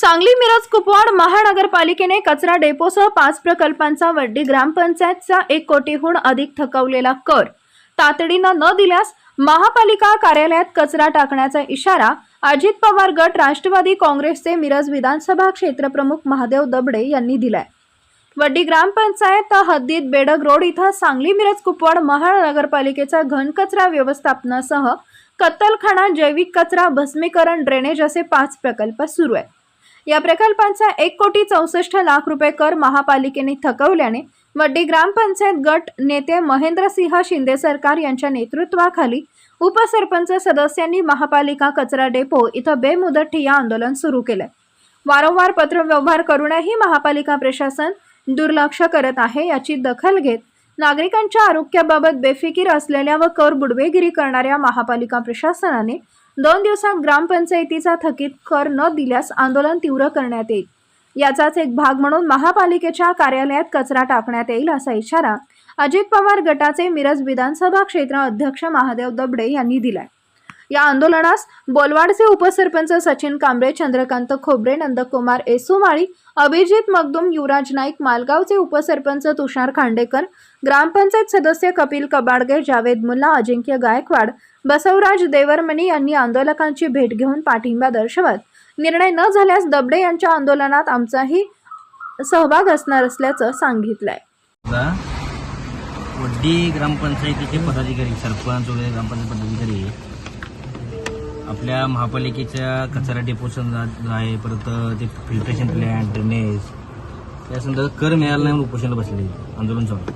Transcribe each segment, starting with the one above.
सांगली मिरज कुपवाड महानगरपालिकेने कचरा डेपोसह पाच प्रकल्पांचा वड्डी ग्रामपंचायतचा एक कोटीहून अधिक थकवलेला कर. तातडीनं न दिल्यास महापालिका कार्यालयात कचरा टाकण्याचा इशारा अजित पवार गट राष्ट्रवादी काँग्रेसचे मिरज विधानसभा क्षेत्रप्रमुख महादेव दबडे यांनी दिलाय. वड्डी ग्रामपंचायत हद्दीत बेडग रोड इथं सांगली मिरज कुपवाड महानगरपालिकेचा घनकचरा व्यवस्थापनासह कत्तलखाना जैविक कचरा भस्मीकरण ड्रेनेज असे पाच प्रकल्प सुरू आहेत. या प्रकल्पांचा एक कोटी चौसष्ट लाख रुपये कर महापालिकेने थकवल्याने वड्डी ग्रामपंचायत गट नेते महेंद्रसिंह शिंदे सरकार यांच्या नेतृत्वाखाली उपसरपंच सदस्यांनी महापालिका कचरा डेपो इथं बेमुदत ठिय्या आंदोलन सुरू केलंय. वारंवार पत्रव्यवहार करूनही महापालिका प्रशासन दुर्लक्ष करत आहे याची दखल घेत नागरिकांच्या आरोग्याबाबत बेफिकीर असलेल्या व कर बुडवेगिरी करणाऱ्या महापालिका प्रशासनाने दोन दिवसात ग्रामपंचायतीचा थकीत कर न दिल्यास आंदोलन तीव्र करण्यात येईल. याचाच एक भाग म्हणून महापालिकेच्या कार्यालयात कचरा टाकण्यात येईल असा इशारा अजित पवार गटाचे मिरज विधानसभा क्षेत्र अध्यक्ष महादेव दबडे यांनी दिलाय. या आंदोलनास बोलवाडचे उपसरपंच सचिन कांबळे चंद्रकांत खोबरे नंदकुमार एसुमाळी अभिजित मगदुम युवराज नाईक मालगावचे उपसरपंच तुषार खांडेकर ग्रामपंचायत सदस्य कपिल कबाडगे जावेद मुल्ला अजिंक्य गायकवाड बसवराज देवरमणी यांनी आंदोलकांची भेट घेऊन पाठिंबा दर्शवत. निर्णय न झाल्यास दबडे यांच्या आंदोलनात आमचाही सहभाग असणार असल्याचं सांगितलंय. वड्डी ग्रामपंचायतीचे पदाधिकारी सरपंच वगैरे ग्रामपंचायत पदाधिकारी आपल्या महापालिकेच्या कचरा डेपोशन आहे परत ते फिल्ट्रेशन प्लॅन्ट ड्रेनेज त्या संदर्भात कर मिळाला नाही म्हणून उपोषणाला बसले. आंदोलन चालू.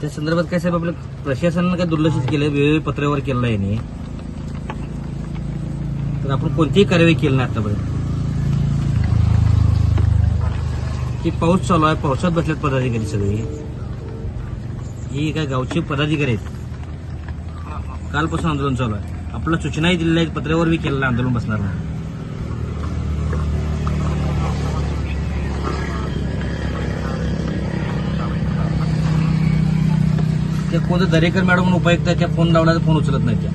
त्या संदर्भात काय साहेब आपलं प्रशासनानं काय दुर्लक्षित केलं वेगवेगळे पत्रावर केलं आहे यांनी. तर आपण कोणतीही कार्यवाही केली नाही आतापर्यंत. की पाऊस चालू आहे पावसात बसल्यात पदाधिकारी सगळे. ही काय गावचे पदाधिकारी आहेत? कालपासून आंदोलन चालू आहे. आपल्याला सूचनाही दिलेल्या आहेत पत्रावर मी केलेलं आंदोलन बसणार नाही. त्या कोणतं दरेकर मॅडम म्हणून उपायुक्त आहे त्या फोन लावला तर फोन उचलत नाही त्या.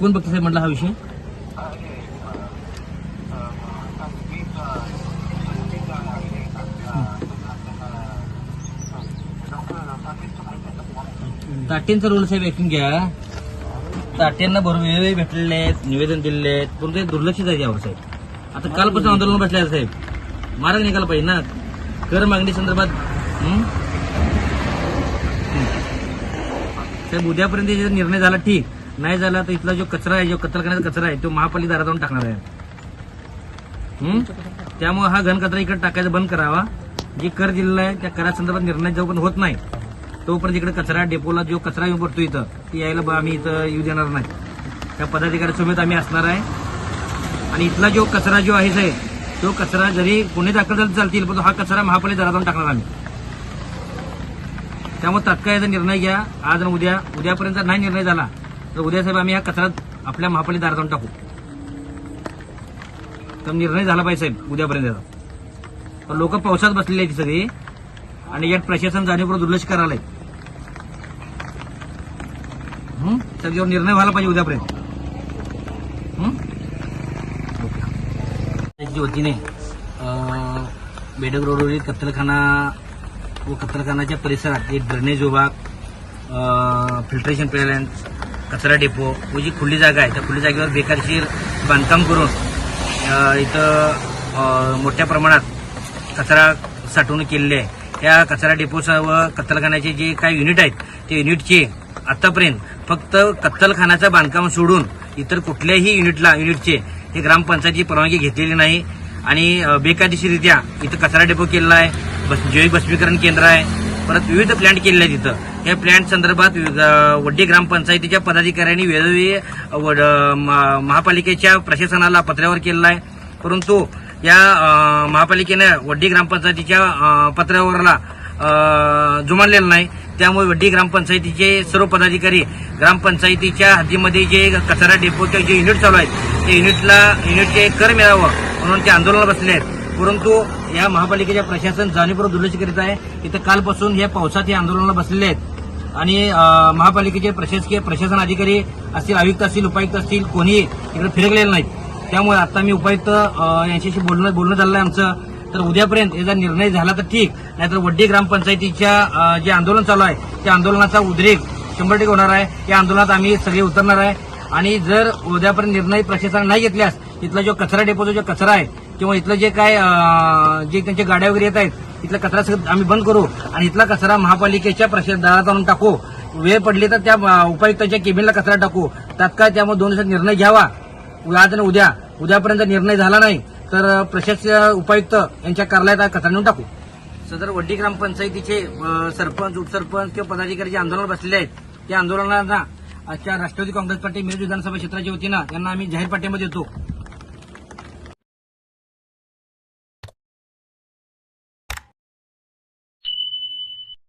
कोण बघतो साहेब म्हटलं हा विषय? ताटेंचा रोल साहेब ऐकून घ्या. ताट्यांना बरोबर भेटलेले आहेत निवेदन दिलेले आहेत परंतु दुर्लक्षित आहे यावर साहेब. आता कालपासून आंदोलन बसले आहे साहेब. मार्ग निघाला पाहिजे ना. कर मागणी संदर्भात साहेब उद्यापर्यंत निर्णय झाला ठीक. नाही झाला तर इथला जो कचरा आहे जो कचराखान्याचा कचरा आहे तो महापालिका दारात जाऊन टाकणार आहे. त्यामुळे हा घन कचरा इकडे टाकायचा बंद करावा. जे कर दिलेला आहे त्या करासंदर्भात निर्णय जोपर्यंत होत नाही तोपर्यंत इकडे कचरा डेपोला जो कचरा येऊन पडतो इथं ती यायला आम्ही इथं येऊ देणार नाही. त्या पदाधिकाऱ्यासोबत आम्ही असणार आहे. आणि इथला जो कचरा जो आहे साहेब तो कचरा जरी पुणे दाखल झाला चालतील पण हा कचरा महापालिका दारातून टाकणार आम्ही. त्यामुळे तात्काळ याचा निर्णय घ्या. आज आणि उद्या उद्यापर्यंत नाही निर्णय झाला तर उद्या साहेब आम्ही हा कचरा आपल्या महापालिका दारातून टाकू. तर निर्णय झाला पाहिजे साहेब उद्यापर्यंत लोक पावसात बसलेले आहेत सगळी आणि यात प्रशासन जाणीवपूर्वक दुर्लक्ष करायला त्याच्यावर निर्णय व्हायला पाहिजे उद्यापर्यंत. वतीने बेडक रोडवरील कत्तलखाना व कत्तलखानाच्या परिसरात एक ड्रेनेज विभाग फिल्ट्रेशन प्लॅन कचरा डेपो व जी खुली जागा आहे त्या खुली जागेवर बेकारशीर बांधकाम करून इथं मोठ्या प्रमाणात कचरा साठवणूक केलेली आहे. त्या कचरा डेपोचा व कत्तलखान्याचे जे काही युनिट आहेत ते युनिटचे आतापर्यंत फक्त कत्तलखानाचं बांधकाम सोडून इतर कुठल्याही युनिटला युनिटचे हे ग्रामपंचायतीची परवानगी घेतलेली नाही. आणि बेकायदेशीररित्या इथं कचरा डेपो केलेला आहे बस जैविक भस्मीकरण केंद्र आहे. परत विविध प्लॅन्ट केलेले आहेत तिथं या प्लॅन्ट संदर्भात वड्डी ग्रामपंचायतीच्या पदाधिकाऱ्यांनी वेळोवेळी वड- म- महापालिकेच्या प्रशासनाला पत्रावर केलेला आहे. परंतु या महापालिकेनं वड्डी ग्रामपंचायतीच्या पत्रावरला जुमानलेलं नाही. त्यामुळे वड्डी ग्रामपंचायतीचे सर्व पदाधिकारी ग्रामपंचायतीच्या हद्दीमध्ये जे कचरा डेपोचे जे युनिट चालू आहेत ते युनिटला युनिटचे कर मिळावं म्हणून ते आंदोलनाला बसले आहेत. परंतु या महापालिकेच्या प्रशासन जाणीवपूर्वक दुर्लक्ष करीत आहे. इथं कालपासून या पावसात हे आंदोलनाला बसलेले आहेत. आणि महापालिकेचे प्रशासकीय प्रशासन अधिकारी असतील आयुक्त असतील उपायुक्त असतील कोणीही इकडे फिरकलेले नाहीत. त्यामुळे आता मी उपायुक्त यांच्याशी बोलणं बोलणं झालं आहे आमचं. तर उद्यापर्यंत याचा निर्णय झाला तर ठीक. नाहीतर वड्डी ग्रामपंचायतीच्या जे आंदोलन चालू आहे त्या आंदोलनाचा उद्रेक शंभर टक्के होणार आहे. या आंदोलनात आम्ही सगळे उतरणार आहे. आणि जर उद्यापर्यंत निर्णय प्रशासनाने नाही घेतल्यास इथला जो कचरा डेपोचा जो कचरा आहे किंवा इथलं जे काय जे त्यांच्या गाड्या वगैरे येत आहेत इथला कचरा सगळं आम्ही बंद करू आणि इथला कचरा महापालिकेच्या प्रशासन दारात आणून टाकू. वेळ पडली तर त्या उपायुक्तांच्या केबिनला कचरा टाकू. तात्काळ त्यामुळे दोन दिवसात निर्णय घ्यावा. आज आणि उद्या. उद्यापर्यंत निर्णय झाला नाही तर प्रशासकीय उपायुक्त यांच्या कार्यालयात हा नेऊन टाकू. सदर वड्डी ग्रामपंचायतीचे सरपंच उपसरपंच किंवा पदाधिकारी जे आंदोलन बसलेले आहेत. त्या आंदोलनांना आजच्या राष्ट्रवादी काँग्रेस पार्टी मिरज विधानसभा क्षेत्राच्या वतीनं यांना आम्ही जाहीर पाठिंबा देतो.